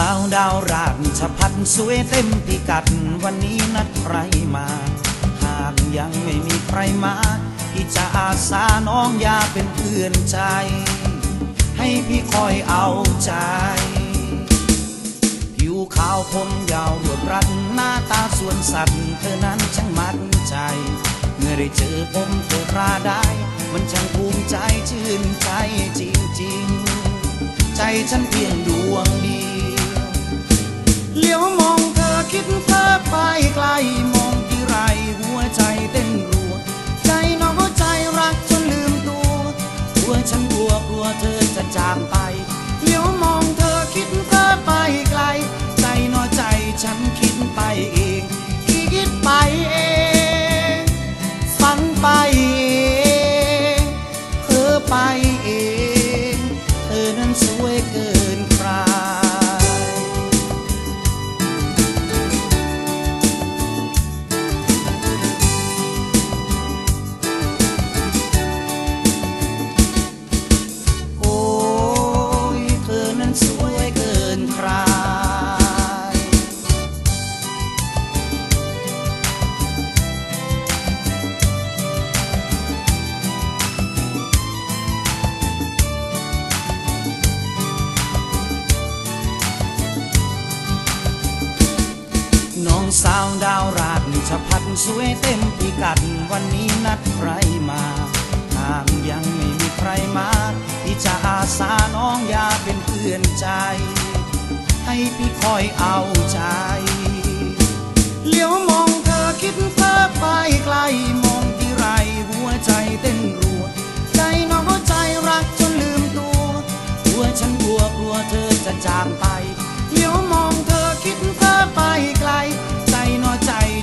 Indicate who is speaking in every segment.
Speaker 1: ดาวราชพัฒน์สวยเต็มพิกัด วันนี้นัดใครมา หากยังไม่มีใครมาที่จะอาสาน้องอย่าเป็นเพื่อนใจ ให้พี่คอยเอาใจ ผิวขาวผมยาวรวดรัดหน้าตาสวนสัตว์ เธอนั้นช่างมั่นใจ เมื่อได้เจอผมเธอราได้ มันช่างภูมิใจชื่นใจจริงๆ ใจฉันเพียงดวงเดียว เลี้ยวมองเธอคิดเธอไปไกลมองที่ไรหัวใจเต้นรัว ใจน้องใจรักจนลืมตัวกลัวฉันกลัวกลัวเธอจะจากไปเลี้ยวมองเธอคิดเธอไปไกล ใจน้อใจฉันคิด สาวดาวราดชพัดสวยเต็มพิกัด วันนี้นัดใครมาหากยังไม่มีใครมาที่จะอาสาน้องอย่าเป็นเพื่อนใจ ให้พี่คอยเอาใจเลี้ยวมองเธอคิดเธอไปไกลมองที่ไรหัวใจเต้นรัว ใจน้องใจรักจนลืมตัวกลัวฉันกลัวกลัวเธอจะจากไปเลี้ยวมอง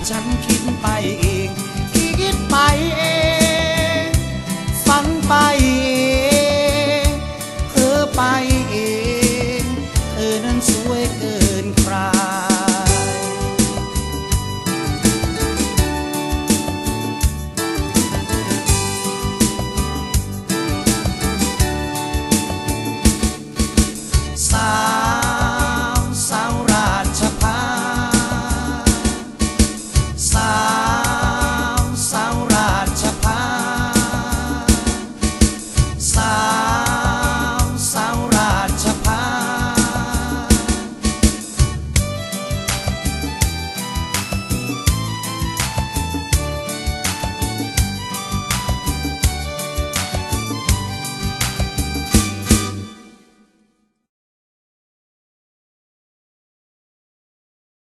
Speaker 1: ฉันคิดไปเอง hot